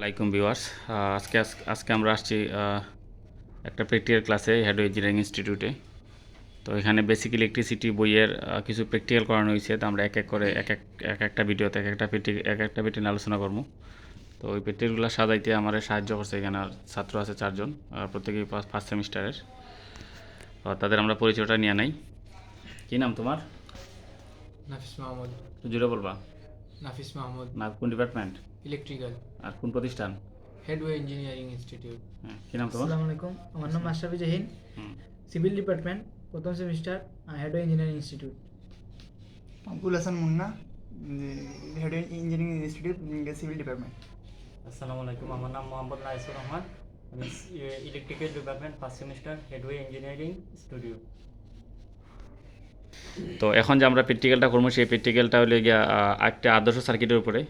আলাইকুম ভিউয়ার্স। আজকে আজ- আজকে আমরা আসছি একটা প্র্যাকটিক্যাল ক্লাসে হেডো ইঞ্জিনিয়ারিং ইনস্টিটিউটে তো এখানে বেসিক ইলেকট্রিসিটি বইয়ের কিছু প্র্যাকটিক্যাল করানো হয়েছে। তো আমরা এক এক করে এক এক এক একটা ভিডিওতে এক একটা পেটি এক একটা পেটি আলোচনা করব। তো ওই প্র্যাকটিক্যালগুলো সাজাইতে আমার সাহায্য করছে এখানে আর ছাত্র আছে চারজন প্রত্যেকেই ফার্স্ট সেমিস্টারের তাদের আমরা পরিচয়টা নিয়ে নাই। কী নাম তোমার? নাফিস মাহমুদ। জুড়ে বলবা। নাফিস মাহমুদ। না কোন ডিপার্টমেন্ট ইলেকট্রিক্যাল। আর কোন প্রতিষ্ঠান? হেডওয়ে ইঞ্জিনিয়ারিং ইনস্টিটিউট হ্যাঁ কী নাম তোমার? আসসালামু আলাইকুম আমার নাম আশরাফি জাহিন। সিভিল ডিপার্টমেন্ট প্রথম semester head engineering institute Abul Hasan Munna head engineering institute civil department আসসালামু আলাইকুম আমার নাম মোহাম্মদ নাইসুর রহমান। আমি electrical department first semester headway engineering studio তো এখন যে আমরা প্র্যাকটিক্যালটা করব, সেই প্র্যাকটিক্যালটা হলে গিয়া একটা আদর্শ সার্কিটের উপরে।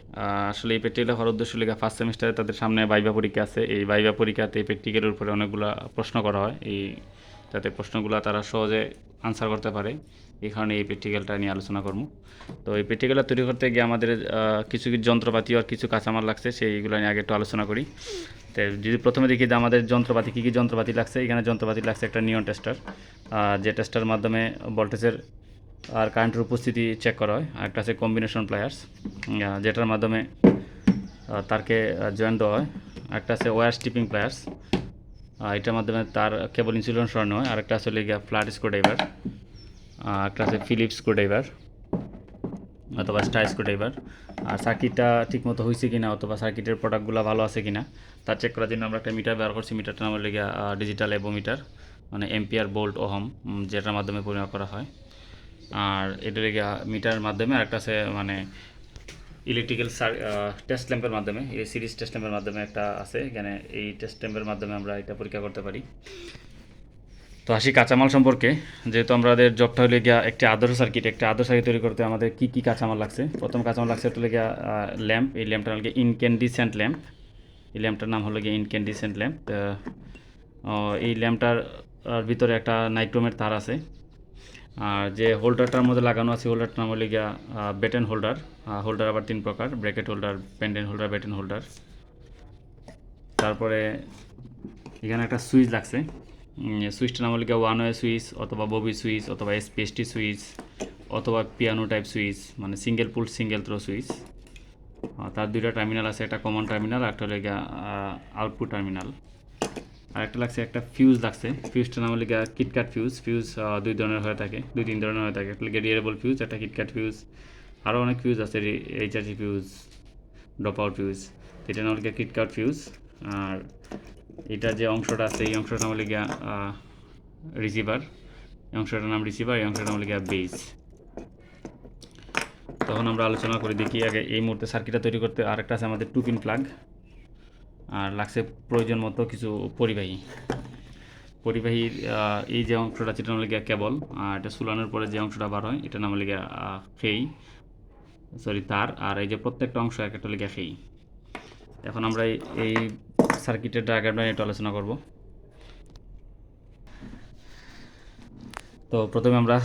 আসলে এই প্র্যাকটিক্যাল হওয়ার উদ্দেশ্য হলে ফার্স্ট সেমিস্টারে তাদের সামনে বাইবা পরীক্ষা আছে। এই বাইবা পরীক্ষাতে এই প্র্যাকটিক্যালের উপরে অনেকগুলো প্রশ্ন করা হয়। এই যাতে প্রশ্নগুলো তারা সহজে আনসার করতে পারে, এই কারণে এই প্র্যাকটিক্যালটা নিয়ে আলোচনা করব। তো এই প্র্যাকটিক্যালটা তৈরি করতে গিয়ে আমাদের কিছু কিছু যন্ত্রপাতি আর কিছু কাঁচামাল লাগছে, সেইগুলো নিয়ে আগে একটু আলোচনা করি। তো যদি প্রথমে দেখি যে আমাদের যন্ত্রপাতি, কী কী যন্ত্রপাতি লাগছে, এখানে যন্ত্রপাতি লাগছে একটা নিয়ন টেস্টার যে টেস্টার মাধ্যমে ভোল্টেজের আর কারেন্টের উপস্থিতি চেক করা হয়। আর একটা আছে কম্বিনেশন প্লায়ার্স যেটার মাধ্যমে তারকে জয়েন দেওয়া হয়। একটা আছে ওয়ার স্টিপিং প্লায়ার্স এটার মাধ্যমে তার কেবল ইনসুলেশন সরানো হয়। আর একটা আছে গিয়া ফ্ল্যাট স্ক্রুড্রাইভার একটা আছে ফিলিপস স্ক্রুড্রাইভার অথবা স্টার স্ক্রুড্রাইভার আর সার্কিটটা ঠিকমতো হয়েছে কি না অথবা সার্কিটের প্রোডাক্টগুলো ভালো আছে কি না তা চেক করার জন্য আমরা একটা মিটার ব্যবহার করছি। মিটারটা নাম লেগে ডিজিটাল এবোমিটার মানে এম্পিয়ার বোল্ট ওহম যেটার মাধ্যমে পরিমাপ করা হয়। আর এটা লেগে মিটারের মাধ্যমে আর একটা আছে মানে ইলেকট্রিক্যাল টেস্ট ল্যাম্পের মাধ্যমে, এই সিরিজ টেস্ট ল্যাম্পের মাধ্যমে একটা আছে, এখানে এই টেস্ট ল্যাম্পের মাধ্যমে আমরা এটা পরীক্ষা করতে পারি। তো আসি কাঁচামাল সম্পর্কে, যেহেতু আমাদের জবটা হলে গিয়া একটি আদর্শ সার্কিট একটা আদর্শ সার্কিট তৈরি করতে আমাদের কী কী কাঁচামাল লাগছে? প্রথম কাঁচামাল লাগছে হলে গিয়া ল্যাম্প এই ল্যাম্পটা হলো গিয়ে ইনক্যান্ডিসেন্ট ল্যাম্প এই ল্যাম্পটার নাম হলো গিয়ে ইনক্যান্ডিসেন্ট ল্যাম্প এই ল্যাম্পটার ভিতরে একটা নাইট্রোমের তার আছে। আর যে হোল্ডারটার মধ্যে লাগানো আছে, হোল্ডারটার নাম হলো গিয়া বেটেন হোল্ডার হোল্ডার আবার তিন প্রকার bracket holder pendant holder batten holder তারপরে এখানে একটা সুইচ লাগছে। সুইচটার নাম হলো গিয়া ওয়ান ওয়ে সুইচ অথবা ববি সুইচ অথবা এসপিএসটি সুইচ অথবা পিয়ানো টাইপ সুইচ মানে single pole single throw switch. তার দুইটা টার্মিনাল আছে, একটা কমন টার্মিনাল একটা হলো গিয়া আউটপুট টার্মিনাল আর একটা লাগছে, একটা ফিউজ লাগছে। ফিউজটার নাম হলে কিটকাট ফিউজ ফিউজ দুই ধরনের হয়ে থাকে, দুই তিন ধরনের হয়ে থাকে। একটা রিয়ারেবল ফিউজ একটা কিটকাট ফিউজ আরও অনেক ফিউজ আছে HRG fuse drop out fuse এটা নাম হলো কিটকাট ফিউজ আর এটা যে অংশটা আছে, এই অংশটার নাম হলো গিয়া রিসিভার এই অংশটার নাম রিসিভার এই অংশটার নাম হলো গিয়া বেস তখন আমরা আলোচনা করে দেখি আগে এই মুহূর্তে সার্কিটটা তৈরি করতে আরেকটা আছে আমাদের টু পিন প্লাগ আর লাগছে প্রয়োজন মতো কিছু পরিবাহী। পরিবাহীর এই যে অংশটা সেটা নাম গিয়া কেবল, আর এটা সুলানোর পরে যে অংশটা বার হয় এটা নাম গিয়া খেই সরি তার, আর এই যে প্রত্যেকটা অংশ এক একটা লেগে খেই এখন আমরা এই- এই সার্কিটের ডায়াগ্রামটা নিয়ে একটু আলোচনা করব। তো প্রথমে আমরা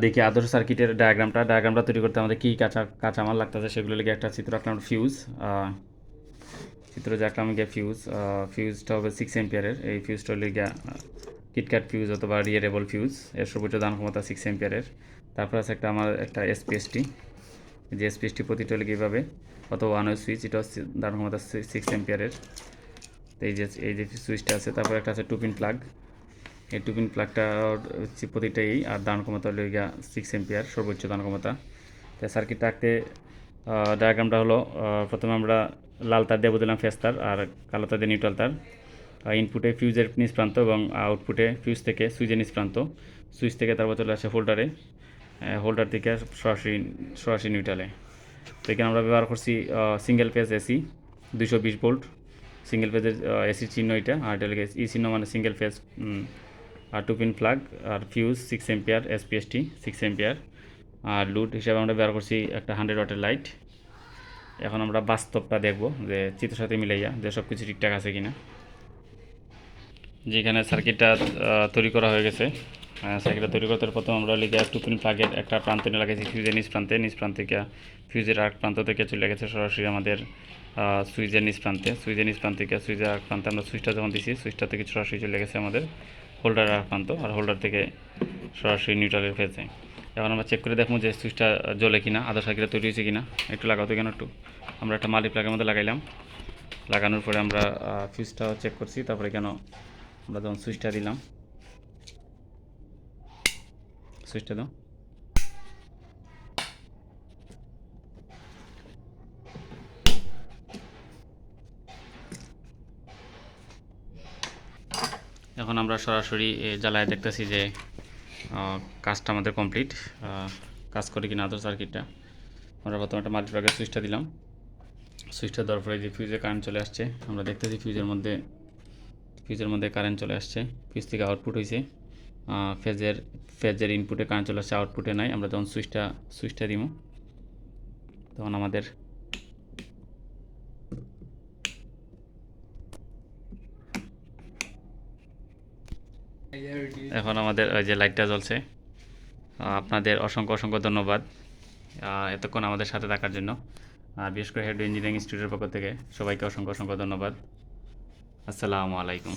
দেখি আদর্শ সার্কিটের ডায়াগ্রামটা ডায়াগ্রামটা তৈরি করতে আমাদের কী কাঁচা, কাঁচামাল লাগতেছে, সেগুলো লেগে একটা চিত্র আঁকলাম ফিউজ চিত্র যে আঁকলাম গিয়ে ফিউজ ফিউজটা হবে সিক্স এম্পিয়ারের এই ফিউজটা হলে গিয়া কিটক্যাট ফিউজ অথবা রিয়ারেবল ফিউজ এর সর্বোচ্চ দান ক্ষমতা সিক্স এম্পিয়ারের তারপর আছে একটা আমার একটা এসপিএসটি যে এসপিএসটি প্রতিটা হলে কীভাবে? অথবা ওয়ান ওয়ে সুইচ এটা দান ক্ষমতা সিক্স এম্পিয়ারের তো এই যে এই যে সুইচটা আছে, তারপর একটা আছে টুপিন প্লাগ এই টুপিন প্লাগটা হচ্ছে প্রতিটাই আর দান ক্ষমতা হলো গিয়া সিক্স এম্পিয়ার সর্বোচ্চ দান ক্ষমতা। তো সার্কিটটা আঁকতে ডায়াগ্রামটা হলো প্রথমে আমরা লাল তার দিয়ে বদলাম ফেস তার আর কালো তার দিয়ে নিউট্রাল তার। ইনপুটে ফিউজের নিচ প্রান্ত এবং আউটপুটে ফিউজ থেকে সুইচের নিচ প্রান্ত সুইচ থেকে তারপর চলে আসে হোল্ডারে হোল্ডার থেকে সরাসরি সরাসরি নিউট্রালে তো এখানে আমরা ব্যবহার করছি সিঙ্গেল ফেজ এসি দুশো বিশ ভোল্ট সিঙ্গেল ফেজের এসি চিহ্ন এটা, আর এটা ই চিহ্ন মানে সিঙ্গেল ফেজ আর টু পিন প্লাগ আর fuse six ampere SPST six ampere আর লুড হিসাবে আমরা ব্যবহার করছি একটা হান্ড্রেড ওয়াটের লাইট এখন আমরা বাস্তবটা দেখব যে চিত্রের সাথে মিলাইয়া যে সব কিছু ঠিকঠাক আছে কিনা। যেখানে সার্কিটটা তৈরি করা হয়ে গেছে। সার্কিটটা তৈরি করতে প্রথম আমরা লিখে পিন প্লাগের একটা প্রান্ত নিয়ে লাগাইছি ফিউজের নিচ প্রান্তে। নিচ প্রান্ত ফিউজের আরেক প্রান্ত থেকে চলে গেছে সরাসরি আমাদের আহ, সুইচের নিচ প্রান্তে। সুইচের নিচ প্রান্ত থেকে সুইচের আগ প্রান্তে আমরা সুইচটা যখন দিছি সুইচটা থেকে সরাসরি চলে গেছে আমাদের হোল্ডার আগ প্রান্ত। আর হোল্ডার থেকে সরাসরি নিউট্রালের ফেজে এখন আমরা চেক করে দেখব যে সুইচটা জ্বলে কিনা আধার সার্কিটে তৈরি হয়েছে কিনা। একটু লাগাও তো কেন একটু। আমরা একটা মাল্টি প্লাগের মধ্যে লাগাইলাম। লাগানোর পরে আমরা ফিউজটাও চেক করছি, তারপরে কেন আমরা যখন সুইচটা দিলাম। সুইচটা দাও। এখন আমরা সরাসরি জ্বালায় দেখতেছি যে কাজটা আমাদের কমপ্লিট কাজ করে কিনা আদর সার্কিটটা আমরা প্রথমে একটা মাল্টিপ্লাগের সুইচটা দিলাম। সুইচটা দেওয়ার পরে যে ফিউজে কারেন্ট চলে আসছে। আমরা দেখতেছি ফিউজের মধ্যে ফিউজের মধ্যে কারেন্ট চলে আসছে। ফিউজ থেকে আউটপুট হয়েছে ফেজের ফেজের ইনপুটে কারেন্ট চলে আসছে আউটপুটে নাই। আমরা যখন সুইচটা সুইচটা দিব তখন আমাদের এখন আমাদের, ওই যে লাইটটা জ্বলছে। আপনাদের অসংখ্য অসংখ্য ধন্যবাদ এতক্ষণ আমাদের সাথে থাকার জন্য। বিশেষ করে হেড ইঞ্জিনিয়ারিং ইনস্টিটিউটের পক্ষ থেকে সবাইকে অসংখ্য অসংখ্য ধন্যবাদ। আসসালামু আলাইকুম।